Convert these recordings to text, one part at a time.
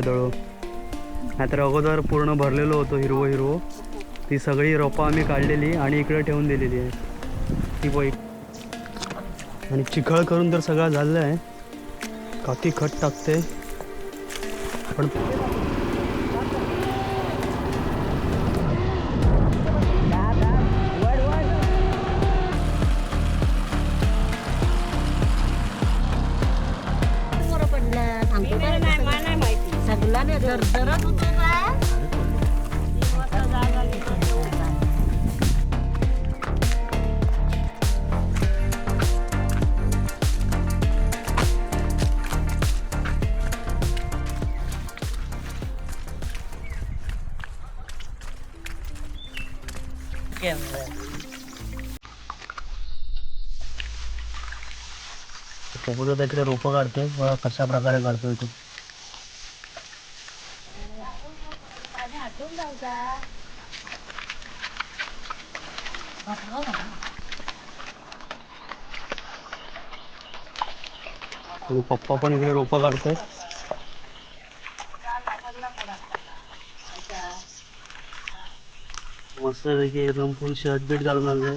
दळू नाहीतर अगोदर पूर्ण भरलेलो होतो हिरवो हिरवो. ती सगळी रोपं आम्ही काढलेली आणि इकडे ठेवून दिलेली आहे. ती बाई आणि चिखळ करून तर सगळं झालं आहे. काकी खत टाकते. पण सोबत होता इकडे रोपं काढतोय. बघा कशा प्रकारे काढतोय तो. आणि पप्पा पण इकडे रोपं काढतोय. मस्त पैकी एकदम फुल शर्ट बीट घालून आलोय.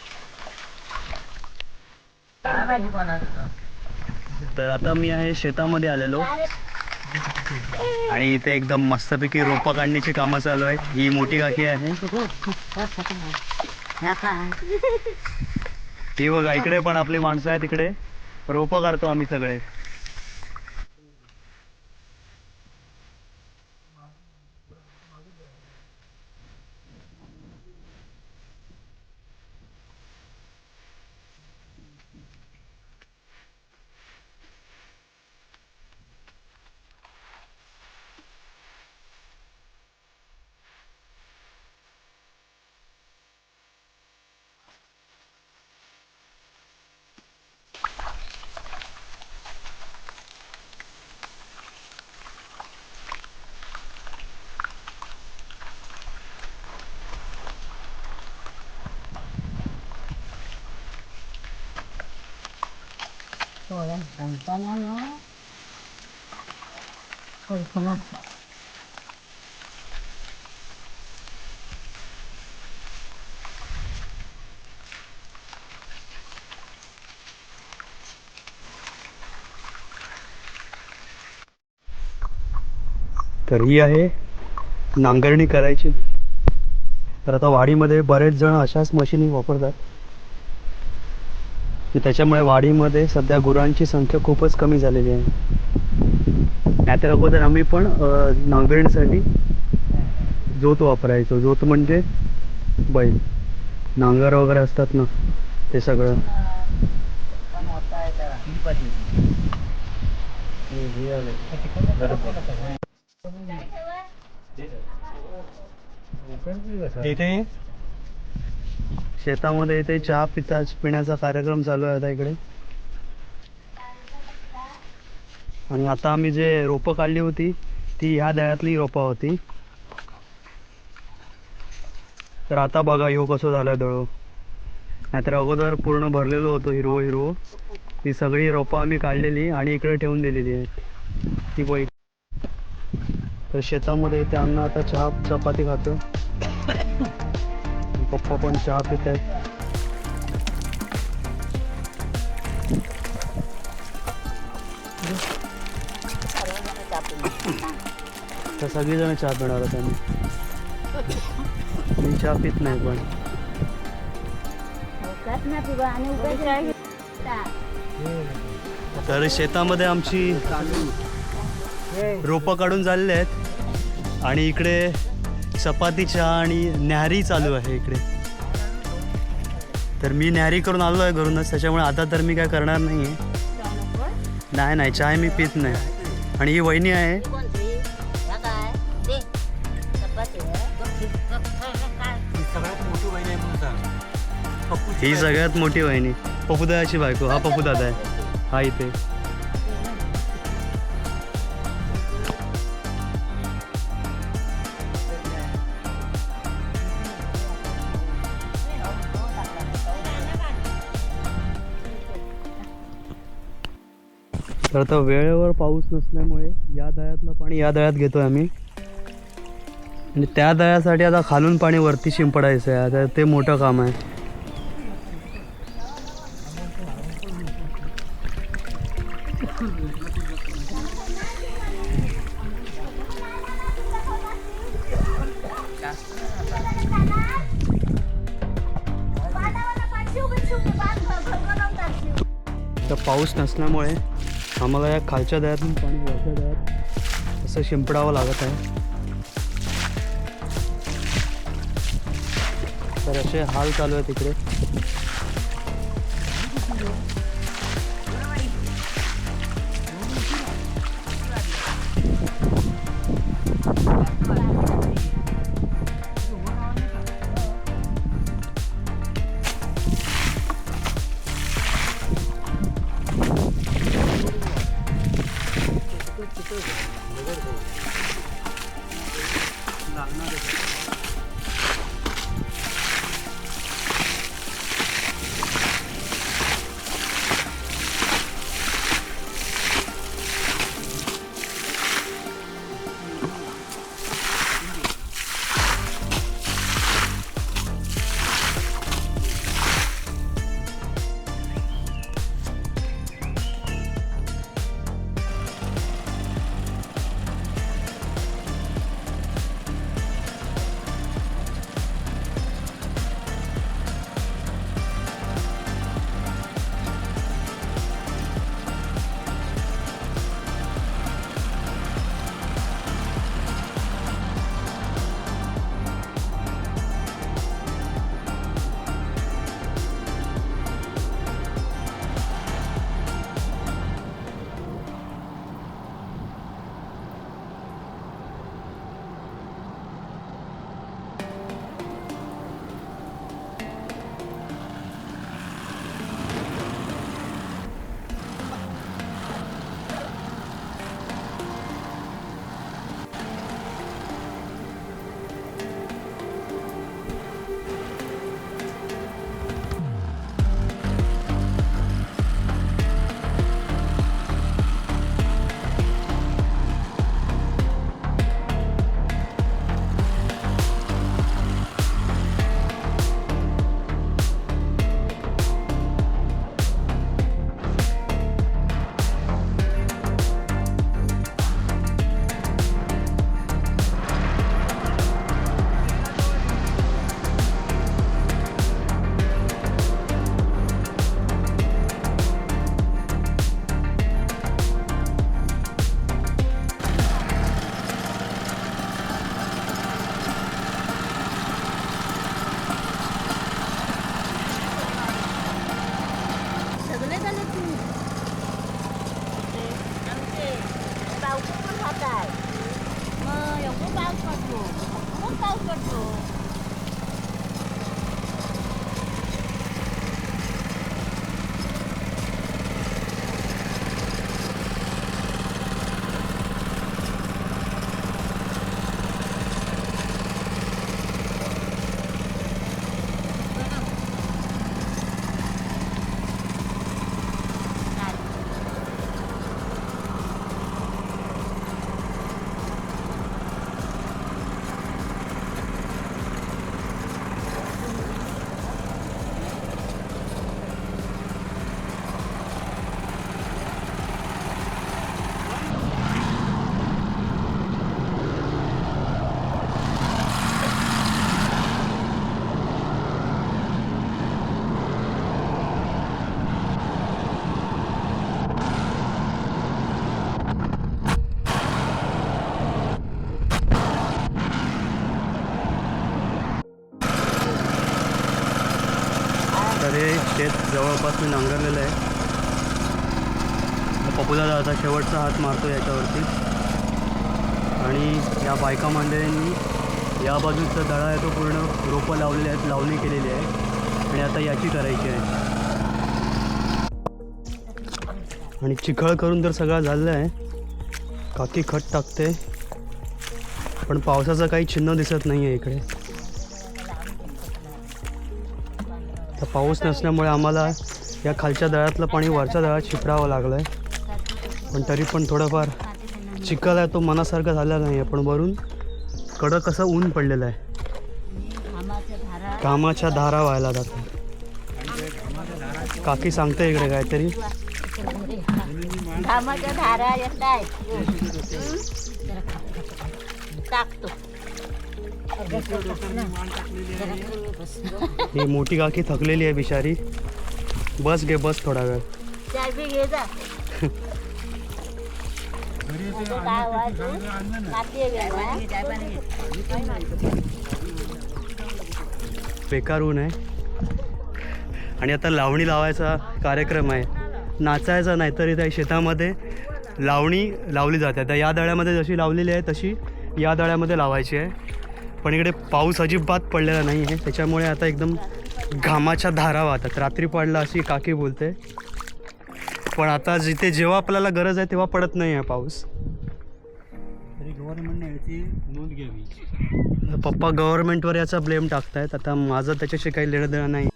तर आता मी आहे शेतामध्ये आलेलो. आणि इथे एकदम मस्तपैकी रोपं काढण्याची कामं चालू आहेत. ही मोठी काकी आहे. ही बघा इकडे पण आपली माणसं आहेत इकडे. रोपं काढतो आम्ही सगळे. सांगताना तर ही आहे नांगरणी करायची. तर आता वाडीमध्ये बरेच जण अशाच मशीनी वापरतात. की त्याच्यामुळे वाडीमध्ये सध्या गुरांची संख्या खूपच कमी झालेली आहे. नाहीतर अगोदर आम्ही पण नांगरणीसाठी जोत वापरायचो. जोत म्हणजे बैल. नांगर वगैरे असतात ना ते सगळं. तिथे शेतामध्ये इथे चहा पिता पिण्याचा कार्यक्रम चालू आहे आता इकडे. आणि आता आम्ही जे रोपं काढली होती ती ह्या दळ्यातली रोपं होती. तर आता बघा ह्यो कसं झालं दळो. नाहीतर अगोदर पूर्ण भरलेलो होतो हिरवो हिरवो. ती सगळी रोपं आम्ही काढलेली आणि इकडे ठेवून दिलेली आहे ती बाई. तर शेतामध्ये इथे अन्न आता चहा चपाती खातो. पप्पा पण चहा पित आहेत. तर सगळीजण चहा पिणार आहेत आम्ही. मी चहा पित नाही पण. तर शेतामध्ये आमची रोपं काढून झालेली आहेत. आणि इकडे चपाती चहा आणि न्याहारी चालू आहे इकडे. तर मी न्यारी करून आलो आहे घरूनच त्याच्यामुळे आता तर मी काय करणार नाही आहे नाही नाही चाय मी पित नाही. आणि ही वहिनी आहे. ही सगळ्यात मोठी वहिनी. आहे म्हणून बायको. वहिनी. बायको. हा पप्पूदादा आहे. हा इथे. तर आता वेळेवर पाऊस नसल्यामुळे या दळ्यातलं पाणी या दळ्यात घेतोय आम्ही आणि त्या दळ्यासाठी आता खालून पाणी वरती शिंपडायचं आहे आता ते मोठं काम आहे तर पाऊस नसल्यामुळे आम्हाला या खालच्या दयातून पाणी वरच्या दयात असं शिंपडावं लागत आहे. तर असे हाल चालू आहे तिकडे जवळपास मी नांगरलेलं आहे. पपुला आता शेवटचा हात मारतो याच्यावरती. आणि या बायका मंडळींनी या बाजूचा दळा आहे तो पूर्ण रोपं लावलेले आहेत लावणी केलेली आहे. आणि आता याची करायची आहे. आणि चिखळ करून तर सगळं झालेला आहे. काकी खत टाकते. पण पावसाचं काही चिन्ह दिसत नाही आहे इकडे. पाऊस नसल्यामुळे आम्हाला या खालच्या दळातलं पाणी वरच्या दळात शिपरावं लागलं आहे पण तरी पण थोडंफार चिखल आहे तो मनासारखा झालेला नाही आहे पण वरून कडक असं ऊन पडलेलं आहे. कामाच्या धारा व्हायला जातात काकी सांगते इकडे काहीतरी. धारा टाकतो. ही मोठी काकी थकलेली आहे बिचारी. बस घे बस थोडा वेळ. बेकार ऊन आहे. आणि आता लावणी लावायचा कार्यक्रम आहे. नाचायचा नाही तरी त्या शेतामध्ये. लावणी लावली जाते. आता या दळ्यामध्ये जशी लावलेली आहे तशी या दळ्यामध्ये लावायची आहे. पण इकडे पाऊस अजिबात पडलेला नाही आहे. त्याच्यामुळे आता एकदम घामाच्या धारा वाहतात. रात्री पडला अशी काकी बोलते. पण आता जिथे जेव्हा आपल्याला गरज आहे तेव्हा पडत नाही आहे पाऊस. तरी गव्हर्नमेंटने याची नोंद घ्यावी. पप्पा गव्हर्नमेंटवर याचा ब्लेम टाकतायत. आता माझं त्याच्याशी काही लेणं देणं नाही.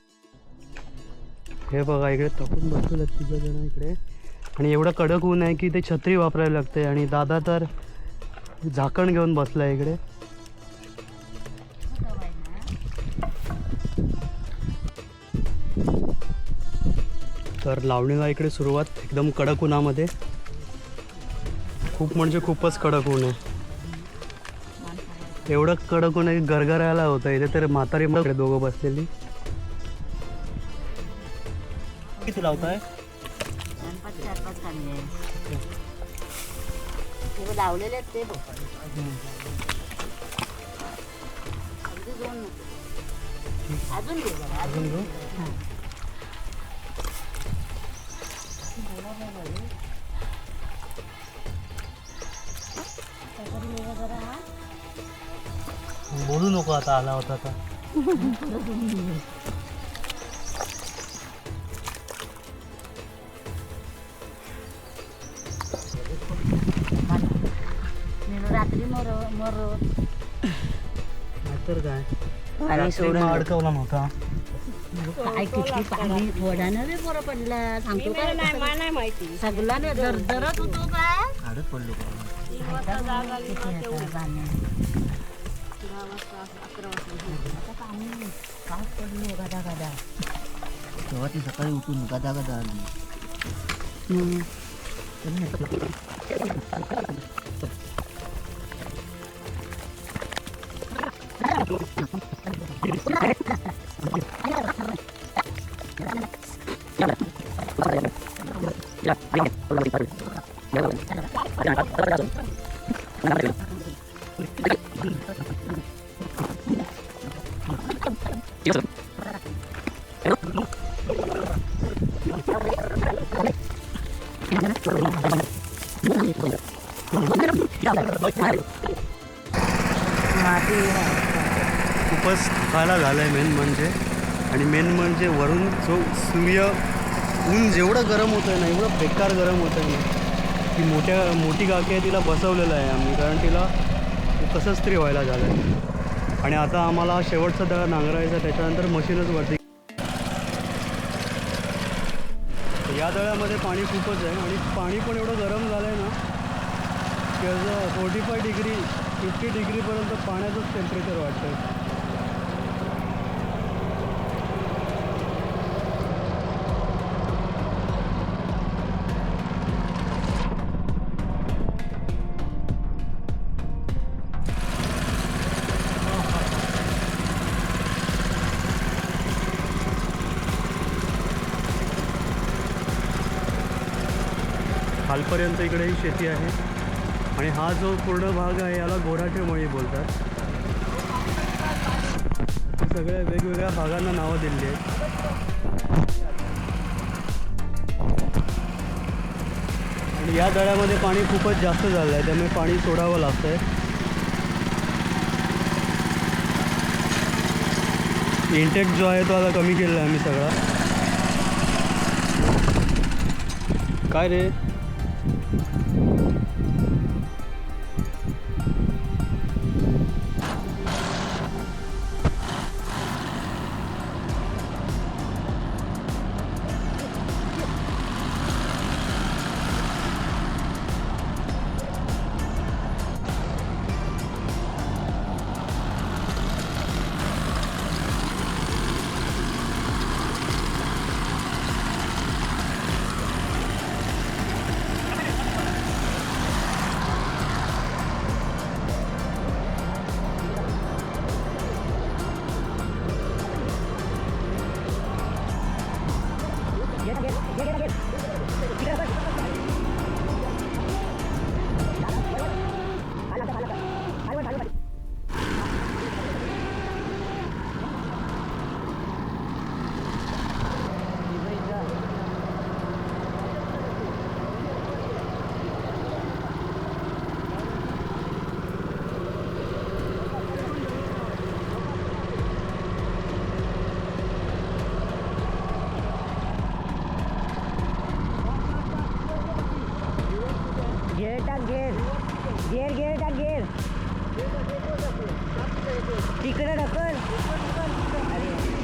हे बघा इकडे तपून बसलेलं तिघं जण इकडे. आणि एवढं कडक ऊन आहे की ते छत्री वापरायला लागते आणि दादा तर झाकण घेऊन बसला इकडे. तर लावणीला इकडे सुरुवात एकदम कडक उन्हामध्ये. खूप म्हणजे खूपच कडक ऊन आहे. एवढं कडक ऊन आहे की गरगरायला होतं. इथे तर म्हातारी इकडे दोघं बसलेली. किती लावताय? लावलेले ते अजून घे जरा, अजून घे. हां. त्याच्यात हे जरा हा. बोलू नको आता आला होता आता पाणी सोडून अडकवला नव्हता. काय किती पाणी वडानं बी मोर पडला. सांगतो काय? नाही माहिती. सगळा नाही दरदरच होतो काय? आडत पडलो तेव्हा ती सकाळी उठून गदा गदा आली. mati. खूपच खायला झालं आहे मेन म्हणजे. आणि मेन म्हणजे वरून जो सूर्य ऊन जेवढं गरम होतं आहे ना एवढं बेकार गरम होतं आहे ना. ती मोठ्या मोठी काकी आहे तिला बसवलेलं आहे आम्ही कारण तिला कसंच तरी व्हायला झालं आहे आणि आता आम्हाला शेवटचा दळा नांगरायचा त्याच्यानंतर मशीनच वरती. या दळ्यामध्ये पाणी खूपच आहे आणि पाणी पण एवढं गरम झालं आहे ना की असं फोर्टी फाय डिग्री फिफ्टी डिग्रीपर्यंत पाण्याचंच टेम्परेचर वाटतं आहे पर्यंत इकडे ही शेती आहे. आणि हा जो पूर्ण भाग आहे याला गोराठेमळी बोलतात. सगळ्या वेगवेगळ्या भागांना नावं दिलेली आहेत. आणि या दळ्यामध्ये पाणी खूपच जास्त झालं आहे त्यामुळे पाणी सोडावं लागतंय. इंटेक जो आहे तो आता कमी केलेला आहे आम्ही सगळा. काय रे? get, get, get, get. घेर टाक घेर घेर घेर टाक घेर तिकडं ढकल. अरे.